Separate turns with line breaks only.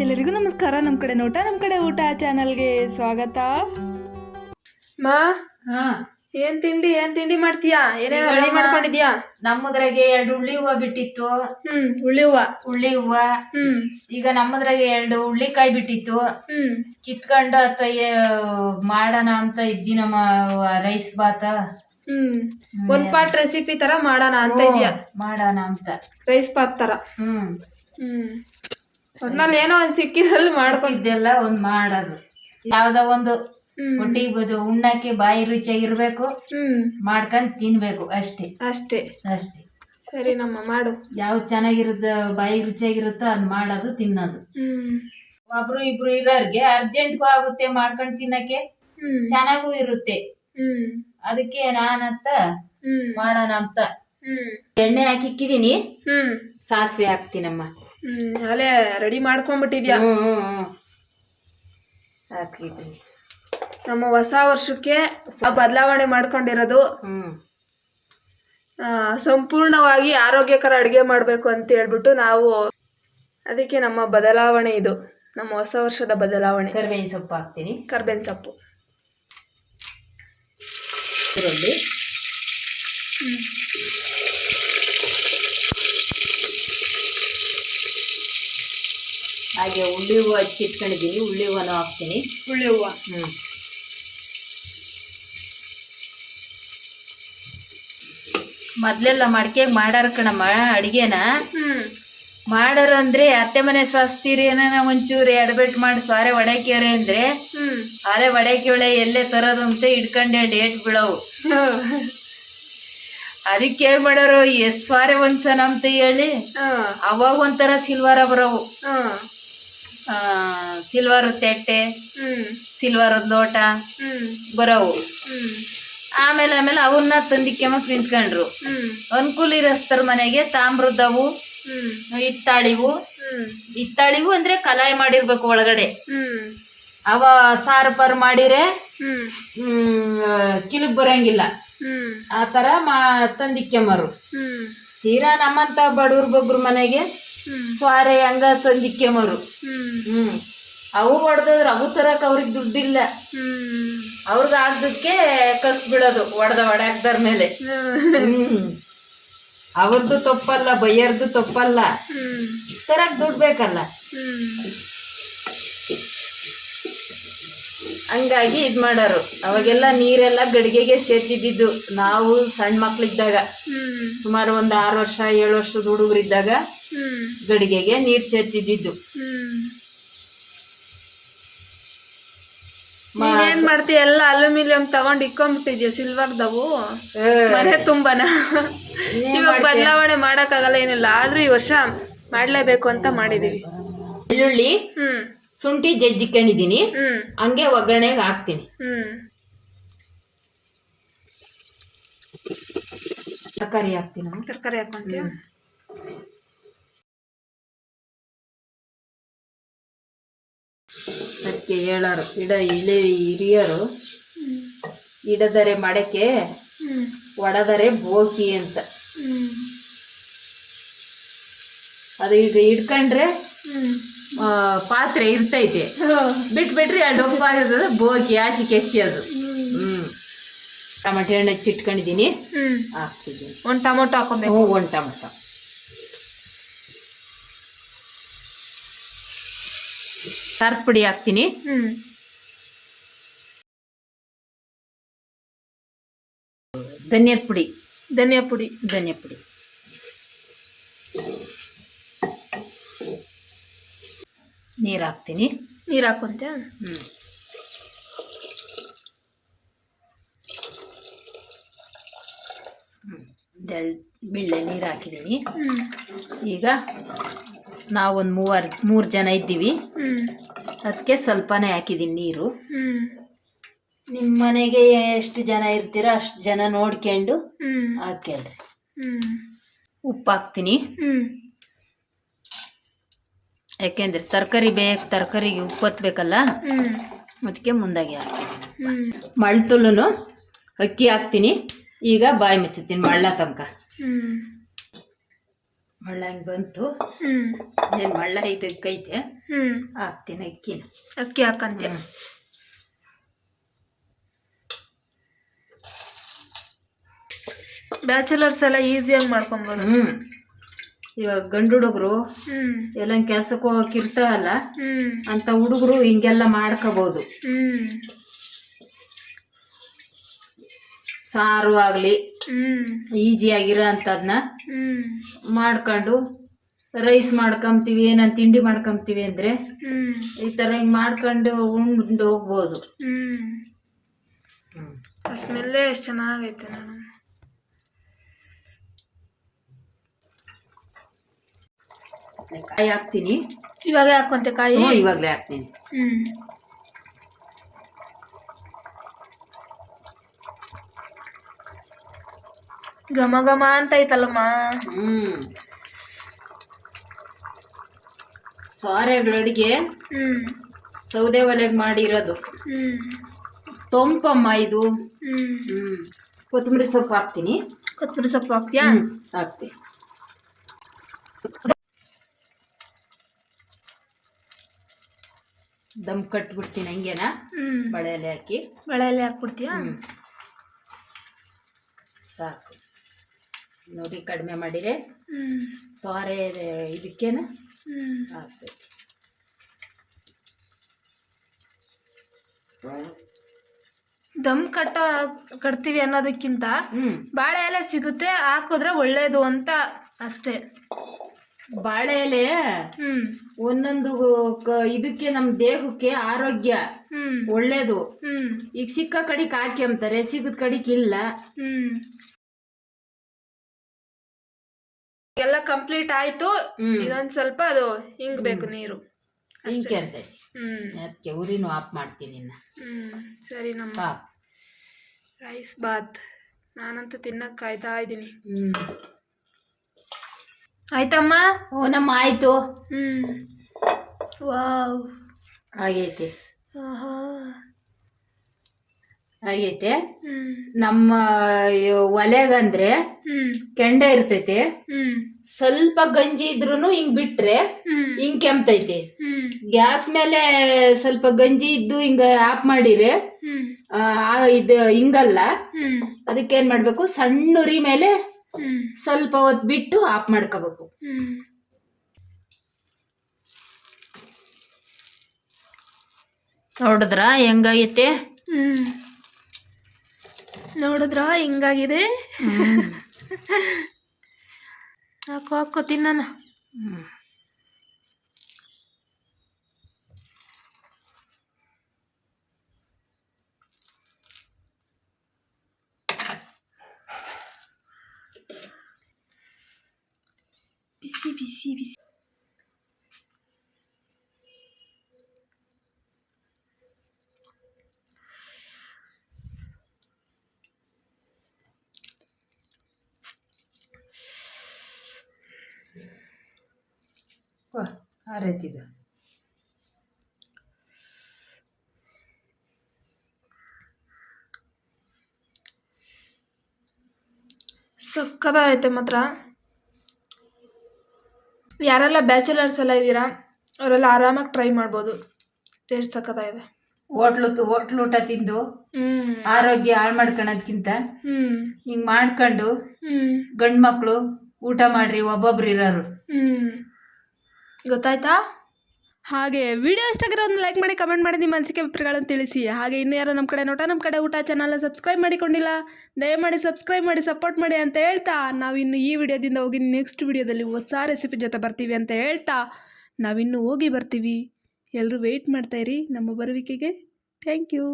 ಎಲ್ಲರಿಗೂ ನಮಸ್ಕಾರ. ನಮ್ಮ ಕಡೆ ನೋಟ ನಮ್ಮ ಕಡೆ ಊಟ ಚಾನಲ್ಗೆ ಸ್ವಾಗತ. ಮಾ
ಹಾ
ಏನ್ ತಿಂಡಿ ಏನ್ ತಿಂಡಿ ಮಾಡ್ತೀಯಾ? ಏನೇನು ರೆಡಿ ಮಾಡ್ಕೊಂಡಿದ್ಯಾ?
ನಮ್ಮದ್ರಾಗೆ ಎರಡು ಉಳ್ಳಿ ಹೂವ ಬಿಟ್ಟಿತ್ತು.
ಹ್ಮ್ ಉಳ್ಳಿ ಹೂವ.
ಉಳ್ಳಿ ಹೂವ.
ಹ್ಮ್.
ಈಗ ನಮ್ಮದ್ರಾಗೆ ಎರಡು ಉಳ್ಳಿಕಾಯಿ ಬಿಟ್ಟಿತ್ತು.
ಹ್ಮ್.
ಕಿತ್ಕೊಂಡು ಅತ್ತ ಮಾಡೋಣ ಅಂತ ಇದ್ದಿ ನಮ್ಮ ರೈಸ್ ಬಾತ.
ಹ್ಮ್. ಒಂದ್ ಪಾಟ್ ರೆಸಿಪಿ ತರ ಮಾಡೋಣ ಅಂತ ಇದೆಯಾ?
ಮಾಡೋಣ ಅಂತ.
ರೈಸ್ ಪಾತ್ ತರ.
ಹ್ಮ್.
ಹ್ಮ್. ಒಟ್ನಲ್ಲಿ ಏನೋ ಒಂದ್ ಸಿಕ್ಕಿದ್ರಲ್ಲಿ ಮಾಡ್ಕೊಂಡು
ಇದೆಲ್ಲ ಒಂದ್ ಮಾಡೋದು. ಯಾವ್ದೋ ಒಂದು
ಹ್ಮ್.
ಹೊಟ್ಟಿಗೆ ಬದು ಉಣ್ಣಕ್ಕೆ ಬಾಯಿ ರುಚಿಯಾಗಿರ್ಬೇಕು
ಹ್ಮ್.
ಮಾಡ್ಕೊಂಡ್ ತಿನ್ಬೇಕು ಅಷ್ಟೇ.
ಅಷ್ಟೇ.
ಅಷ್ಟೇ.
ಸರಿ ನಮ್ಮ ಮಾಡು.
ಯಾವ್ದು ಚೆನ್ನಾಗಿರುತ್ತ ಬಾಯಿ ರುಚಿಯಾಗಿರುತ್ತೋ ಅದ್ ಮಾಡೋದು ತಿನ್ನೋದು.
ಹ್ಮ್.
ಒಬ್ರು ಇಬ್ರು ಇರೋರ್ಗೆ ಅರ್ಜೆಂಟ್ಗೂ ಆಗುತ್ತೆ ಮಾಡ್ಕೊಂಡ್ ತಿನ್ನಕ್ಕೆ.
ಹ್ಮ್.
ಚೆನ್ನಾಗೂ ಇರುತ್ತೆ.
ಹ್ಮ್.
ಅದಕ್ಕೆ ನಾನಂತ
ಹ್ಮ್.
ಮಾಡೋಣ ಅಂತ
ಹ್ಮ್.
ಎಣ್ಣೆ ಹಾಕಿಕ್ಕಿದೀನಿ
ಹ್ಮ್.
ಸಾಸಿವೆ ಹಾಕ್ತೀನಮ್ಮ.
ಅಲ್ಲೇ ರೆಡಿ ಮಾಡ್ಕೊಂಡ್ಬಿಟ್ಟಿದ್ಯಾ?
ಹಾಕಿದ್ದೀನಿ
ನಮ್ಮ ಹೊಸ ವರ್ಷಕ್ಕೆ ಬದಲಾವಣೆ ಮಾಡ್ಕೊಂಡಿರೋದು ಸಂಪೂರ್ಣವಾಗಿ ಆರೋಗ್ಯಕರ ಅಡುಗೆ ಮಾಡಬೇಕು ಅಂತ ಹೇಳ್ಬಿಟ್ಟು ನಾವು ಅದಕ್ಕೆ ನಮ್ಮ ಬದಲಾವಣೆ ಇದು. ನಮ್ಮ ಹೊಸ ವರ್ಷದ ಬದಲಾವಣೆ.
ಕರ್ಬೇವಿನ ಸೊಪ್ಪು ಹಾಕ್ತೀನಿ.
ಕರ್ಬೇವಿನ ಸೊಪ್ಪು.
ಈರುಳ್ಳಿ. ಹಾಗೆ ಉಳ್ಳಿ ಹೂವು ಹಚ್ಚಿಟ್ಕೊಂಡಿದ್ದೀನಿ ಉಳ್ಳಿ ಹೂವನು ಹಾಕ್ತೀನಿ.
ಹುಳಿ ಹೂವು.
ಹ್ಞೂ ಮೊದಲೆಲ್ಲ ಮಡಿಕೆ ಮಾಡಾರ ಕಣಮ್ಮ ಅಡುಗೆನ.
ಹ್ಞೂ
ಮಾಡಾರ ಅಂದರೆ ಅತ್ತೆ ಮನೆ ಸ್ವಸ್ತಿರಿ ಏನಾನ ಒಂಚೂರು ಎಡಬೆಟ್ ಮಾಡಿ ಸಾರೆ ಒಡಕ್ಯಾರೆ ಅಂದ್ರೆ ಅಲೆ ಒಡಕ್ಯೋಳೆ ಎಲ್ಲೇ ತರೋದು ಅಂತ ಇಟ್ಕೊಂಡೆ ಡೇಟ್ ಬೀಳವು. ಅದಕ್ಕೆ ಏನ್ ಮಾಡೋರು ಎಸ್ ಸಾರೆ ಒಂದ್ಸನ ಅಂತ ಹೇಳಿ ಅವಾಗ ಒಂಥರ ಸಿಲ್ವಾರ ಬರೋವು. ಸಿಲ್ವರ್ ತೆಟ್ಟೆ, ಸಿಲ್ವರ್ ಲೋಟ ಬರವು ಆಮೇಲೆ ಆಮೇಲೆ ಅವನ್ನ ತಂದಿಕ್ಕೆಮಕ್ ನಿಂತ್ಕೊಂಡ್ರು. ಅನುಕೂಲ ಇರಸ್ತರ ಮನೆಗೆ ತಾಮ್ರದವು
ಇತ್ತಾಳಿವು
ಇತ್ತಾಳಿವು ಅಂದ್ರೆ ಕಲಾಯಿ ಮಾಡಿರ್ಬೇಕು ಒಳಗಡೆ. ಅವ ಸಾರು ಪಾರು ಮಾಡಿರೆ ಕಿಲುಕ್ ಬರಂಗಿಲ್ಲ. ಆತರ ಥರ ಮಾ ತಂದಿಕ್ಕೆಮರು
ಹ್ಮ್
ತೀರಾ ನಮ್ಮಂತ ಬಡವ್ರ ಮನೆಗೆ ಸ್ವಾರೆ ಹಂಗ ತಂದಿಕ್ಕೆಮರು
ಹ್ಮ್.
ಹ್ಮ್. ಅವು ಹೊಡೆದ್ರೆ ಅವು ತರಕ್ ಅವ್ರಿಗೆ ದುಡ್ಡಿಲ್ಲ.
ಹ್ಮ್.
ಅವ್ರಿಗೆ ಆಗ್ದಕ್ಕೆ ಕಸ್ ಬಿಡೋದು ಒಡೆದ ಒಡ್ಯಾಕ್ದಾರ ಮೇಲೆ. ಹ್ಮ್. ಅವ್ರದ್ದು ತಪ್ಪಲ್ಲ ಬಯ್ಯರ್ದು ತಪ್ಪಲ್ಲ. ತರಕ್ ದುಡ್ಡು ಬೇಕಲ್ಲ. ಹಂಗಾಗಿ ಇದ್ ಮಾಡೋರು. ಅವಾಗೆಲ್ಲ ನೀರೆಲ್ಲ ಗಡಿಗೆಗೆ ಸೇರ್ತಿದ್ದಿದ್ದು ನಾವು ಸಣ್ಣ ಮಕ್ಳಿದ್ದಾಗ.
ಹ್ಮ್.
ಸುಮಾರು ಒಂದು ಆರು ವರ್ಷ ಏಳು ವರ್ಷದ ಹುಡುಗರಿದ್ದಾಗ ಗಡಿಗೆಗೆ ನೀರ್ ಸೇರ್ತಿದ್ದಿದ್ದು.
ಹ್ಮ್ ಏನ್ ಮಾಡ್ತೀಯ ಎಲ್ಲ ಅಲ್ಯೂಮಿನಿಯಂ ತಗೊಂಡ್ ಸಿಲ್ವರ್ ಸಿಲ್ವರ್ದವು ಮನೆ ತುಂಬಾನ. ಇವಾಗ ಬದಲಾವಣೆ ಮಾಡಕ್ಕಾಗಲ್ಲ ಏನಿಲ್ಲ. ಆದ್ರೂ ಈ ವರ್ಷ ಮಾಡ್ಲೇಬೇಕು ಅಂತ ಮಾಡಿದೀವಿ.
ಬೆಳ್ಳುಳ್ಳಿ
ಹ್ಮ್.
ಶುಂಠಿ ಜಜ್ಜಿಕೊಂಡಿದ್ದೀನಿ
ಹ್ಮ್.
ಹಂಗೆ ಒಗ್ಗರಣೆಗೆ ಹಾಕ್ತೀನಿ.
ಹ್ಮ್.
ತರಕಾರಿ ಹಾಕ್ತೀನಿ
ತರಕಾರಿ ಹಾಕೊಂತೀಯ?
ಅದಕ್ಕೆ ಹೇಳೋರು ಇಡ ಇಳಿ ಹಿರಿಯರು ಇಡದರೆ ಮಡಕೆ ಒಡದರೆ ಬೋಕಿ ಅಂತ. ಅದು ಈಗ ಇಡ್ಕೊಂಡ್ರೆ ಆ, ಪಾತ್ರೆ ಇರ್ತೈತೆ. ಬಿಟ್ಬಿಟ್ರೆ ಎರಡು ಆಗಿರ್ತದೆ ಬೋಕಿ ಆಸಿ ಕೆಸಿ ಅದು. ಹ್ಮ್. ಟಮಾಟೆ ಹಣ್ಣು ಹಚ್ಚಿಟ್ಕೊಂಡಿದ್ದೀನಿ ಹಾಕ್ತಿದ್ದೀನಿ.
ಒಂದು ಟೊಮೊಟೊ ಹಾಕೊಬೇಕು.
ಹ್ಞೂ ಒಂದು ಟೊಮಟೊ. ಖಾರದ ಪುಡಿ ಹಾಕ್ತೀನಿ.
ಹ್ಮ್.
ಧನಿಯದ ಪುಡಿ.
ಧನಿಯಾ ಪುಡಿ.
ಧನಿಯಾ ಪುಡಿ. ನೀರು ಹಾಕ್ತೀನಿ.
ನೀರು ಹಾಕೊಂತ
ಹ್ಞೂ ಒಂದೆರಡು ಬಿಳ್ಳೆ ನೀರು ಹಾಕಿದ್ದೀನಿ
ಹ್ಮ್.
ಈಗ ನಾವೊಂದು ಮೂವರು ಮೂರು ಜನ ಇದ್ದೀವಿ.
ಹ್ಮ್.
ಅದಕ್ಕೆ ಸ್ವಲ್ಪನೇ ಹಾಕಿದ್ದೀನಿ ನೀರು. ನಿಮ್ಮ ಮನೆಗೆ ಎಷ್ಟು ಜನ ಇರ್ತೀರೋ ಅಷ್ಟು ಜನ ನೋಡ್ಕೊಂಡು
ಹಾಕ್ಯಲ್ರಿ
ಹಾಕ್ಯಾಳ್ರಿ ಉಪ್ಪು ಹಾಕ್ತೀನಿ. ಯಾಕೆಂದ್ರೆ ತರಕಾರಿ ಬೇಕು ತರಕಾರಿಗೆ ಉಪ್ಪು ಹತ್ಬೇಕಲ್ಲ ಅದಕ್ಕೆ ಮುಂದಾಗಿ ಹಾಕ್ತೀನಿ.
ಮಳ್ತುಲ್ಲೂ
ಮಳ್ತುಲು ಅಕ್ಕಿ ಹಾಕ್ತೀನಿ. ಈಗ ಬಾಯಿ ಮುಚ್ಚುತ್ತೀನಿ ಮಳ್ಳ ತನಕ ಮಳ್ಳ ಹಿಂಗೆ ಬಂತು.
ಹ್ಮ್.
ಏನು ಮಳ್ಳ ಇದಕ್ಕೈತೆ
ಹ್ಮ್.
ಹಾಕ್ತೀನಿ ಅಕ್ಕಿ
ಅಕ್ಕಿ ಹಾಕಂತೆ. ಬ್ಯಾಚುಲರ್ಸ್ ಎಲ್ಲ ಈಸಿಯಾಗಿ ಮಾಡ್ಕೊಬೋದು.
ಹ್ಞೂ ಇವಾಗ ಗಂಡು ಹುಡುಗರು ಎಲ್ಲ ಕೆಲ್ಸಕ್ಕೆ ಹೋಗಕ್ಕಿರ್ತಾವಲ್ಲ
ಹ್ಮ್.
ಅಂತ ಹುಡುಗರು ಹಿಂಗೆಲ್ಲ ಮಾಡ್ಕೋಬೋದು
ಹ್ಞೂ
ಸಾರು ಆಗಲಿ
ಈಜಿ
ಆಗಿರೋ ಅಂಥದನ್ನ
ಹ್ಞೂ
ಮಾಡ್ಕೊಂಡು ರೈಸ್ ಮಾಡ್ಕೊಂತೀವಿ ಏನೋ ತಿಂಡಿ ಮಾಡ್ಕೊಂತೀವಿ ಅಂದರೆ
ಹ್ಞೂ
ಈ ಥರ ಹಿಂಗೆ ಮಾಡ್ಕೊಂಡು ಉಂಡು ಹೋಗ್ಬೋದು.
ಹ್ಞೂ ಸ್ಮೆಲ್ಲೇ ಎಷ್ಟು ಚೆನ್ನಾಗೈತೆ ನಾನು
ಕಾಯಿ ಹಾಕ್ತೀನಿ.
ಇವಾಗ ಹಾಕೊಂತೆ ಕಾಯಿ?
ಹ್ಞೂ ಇವಾಗಲೇ ಹಾಕ್ತೀನಿ.
ಹ್ಮ್. ಘಮ ಘಮ ಅಂತ ಐತಲ್ಲಮ್ಮ
ಹ್ಮ್. ಸಾರೆಗಳ ಅಡುಗೆ
ಹ್ಞೂ
ಸೌದೆ ಒಲೆಗೆ ಮಾಡಿರೋದು.
ಹ್ಮ್.
ತೊಂಪಮ್ಮ ಇದು. ಹ್ಞೂ ಕೊತ್ತಂಬರಿ ಸೊಪ್ಪು ಹಾಕ್ತೀನಿ.
ಕೊತ್ತಂಬರಿ ಸೊಪ್ಪು ಹಾಕ್ತೀಯಾ?
ಹಾಕ್ತೀನಿ. ದಮ್ ಕಟ್ಬಿಡ್ತೀನಿ ಹಂಗೇನ?
ಬಳೆಯಲ್ಲಿ
ಬಳೆ ಹಾಕಿ.
ಬಳೆಯಲ್ಲಿ ಹಾಕ್ಬಿಡ್ತೀಯಾ?
ಸಾಕು. ನೋಡಿ ಕಡಿಮೆ ಮಾಡಿರೆ ಸಾರಿ ಇದಕ್ಕೇನ?
ಹ್ಮ್. ದಮ್ ಕಟ್ಟ ಕಟ್ತೀವಿ ಅನ್ನೋದಕ್ಕಿಂತ ಬಾಳೆ ಎಲೆ ಸಿಗುತ್ತೆ ಹಾಕಿದ್ರೆ ಒಳ್ಳೇದು ಅಂತ ಅಷ್ಟೇ.
ಬಾಳೆ ಎಲೆ ಒಂದೊಂದು ಇದಕ್ಕೆ ನಮ್ಮ ದೇಹಕ್ಕೆ ಆರೋಗ್ಯ ಒಳ್ಳೇದು. ಈಗ ಸಿಕ್ಕ ಕಡಿಕ್ ಹಾಕಿ ಅಂತಾರೆ ಸಿಗದ್ ಕಡಿಕ್ ಇಲ್ಲ.
ಎಲ್ಲ ಕಂಪ್ಲೀಟ್ ಆಯ್ತು. ಇದೊಂದು ಸ್ವಲ್ಪ ಅದು ಹಿಂಗ್ಬೇಕು ನೀರು.
ಹಿಂಗೆ
ಹ್ಮ್.
ಅದಕ್ಕೆ ಉರಿನೂ ಆಫ್ ಮಾಡ್ತೀನಿ ಇನ್ನ.
ಹ್ಮ್. ಸರಿ ನಮ್ಮ
ಸಾಕು.
Rice bath. ನಾನಂತೂ ತಿನ್ನಕ್ ಕಾಯ್ತಾ ಇದ್ದೀನಿ.
ಹ್ಮ್.
ಆಯ್ತಮ್ಮ?
ಓ ನಮ್ಮ ಆಯ್ತು.
ಹ್ಮ್. ವಾವ್.
ಆಗೈತಿ
ಆಹಾ.
ಆಗೈತೆ. ನಮ್ಮ ಒಲೆಗಂದ್ರೆ ಕೆಂಡೆ ಇರ್ತೈತೆ. ಸ್ವಲ್ಪ ಗಂಜಿ ಇದ್ರೂನು ಹಿಂಗ್ ಬಿಟ್ರೆ ಹಿಂಗ್ ಕೆಮ್ತೈತೆ. ಗ್ಯಾಸ್ ಮೇಲೆ ಸ್ವಲ್ಪ ಗಂಜಿ ಇದ್ದು ಹಿಂಗ ಆಪ್ ಮಾಡಿರೆ ಇದು ಹಿಂಗಲ್ಲ.
ಹ್ಮ್.
ಅದಕ್ಕೆ ಏನ್ ಮಾಡ್ಬೇಕು? ಸಣ್ಣ ಉರಿ ಮೇಲೆ ಸ್ವಲ್ಪ ಹೊತ್ತು ಬಿಟ್ಟು ಆಪ್ ಮಾಡ್ಕೋಬೇಕು. ನೋಡಿದ್ರ? ಹೆಂಗೈತೆ?
ನೋಡಿದ್ರ? ಹಿಂಗಾಗಿದೆ. ಹಾಕೋ ಹಾಕೋ ತಿನ್ನ ಬಿಸಿ ಬಿಸಿ ಬಿಸಿ.
ಆರೈತಿದ
ಐತೆ ಮಾತ್ರ. ಯಾರೆಲ್ಲ ಬ್ಯಾಚುಲರ್ಸ್ ಎಲ್ಲ ಇದ್ದೀರಾ ಅವರೆಲ್ಲ ಆರಾಮಾಗಿ ಟ್ರೈ ಮಾಡ್ಬೋದು. ಟೇಸ್ಟ್ ಸಕ್ಕತ್ತಾಗಿದೆ
ಹೋಟ್ಲು ಹೋಟ್ಲು ಊಟ ತಿಂದು
ಹ್ಮ್.
ಆರೋಗ್ಯ ಹಾಳು ಮಾಡ್ಕೊಳೋದ್ಕಿಂತ
ಹ್ಮ್.
ಹಿಂಗ್ ಮಾಡ್ಕೊಂಡು ಗಂಡು ಮಕ್ಕಳು ಊಟ ಮಾಡ್ರಿ ಒಬ್ಬೊಬ್ರು ಇರೋರು.
ಗೊತ್ತಾಯ್ತಾ? ಹಾಗೆ ವಿಡಿಯೋ ಇಷ್ಟಾಗಿರೋ ಒಂದು ಲೈಕ್ ಮಾಡಿ ಕಮೆಂಟ್ ಮಾಡಿ ನಿಮ್ಮ ಅನಿಸಿಕೆ ಅಭಿಪ್ರಾಯಗಳನ್ನು ತಿಳಿಸಿ. ಹಾಗೆ ಇನ್ನೂ ಯಾರೋ ನಮ್ಮ ಕಡೆ ನೋಟ ನಮ್ಮ ಕಡೆ ಊಟ ಚಾನಲ್ನ ಸಬ್ಸ್ಕ್ರೈಬ್ ಮಾಡಿಕೊಂಡಿಲ್ಲ, ದಯಮಾಡಿ ಸಬ್ಸ್ಕ್ರೈಬ್ ಮಾಡಿ ಸಪೋರ್ಟ್ ಮಾಡಿ ಅಂತ ಹೇಳ್ತಾ, ನಾವು ಇನ್ನು ಈ ವಿಡಿಯೋದಿಂದ ಹೋಗಿ ನೆಕ್ಸ್ಟ್ ವಿಡಿಯೋದಲ್ಲಿ ಹೊಸ ರೆಸಿಪಿ ಜೊತೆ ಬರ್ತೀವಿ ಅಂತ ಹೇಳ್ತಾ ನಾವಿನ್ನೂ ಹೋಗಿ ಬರ್ತೀವಿ. ಎಲ್ಲರೂ ವೆಯ್ಟ್ ಮಾಡ್ತಾಯಿರಿ ನಮ್ಮ ಬರುವಿಕೆಗೆ ಥ್ಯಾಂಕ್ ಯು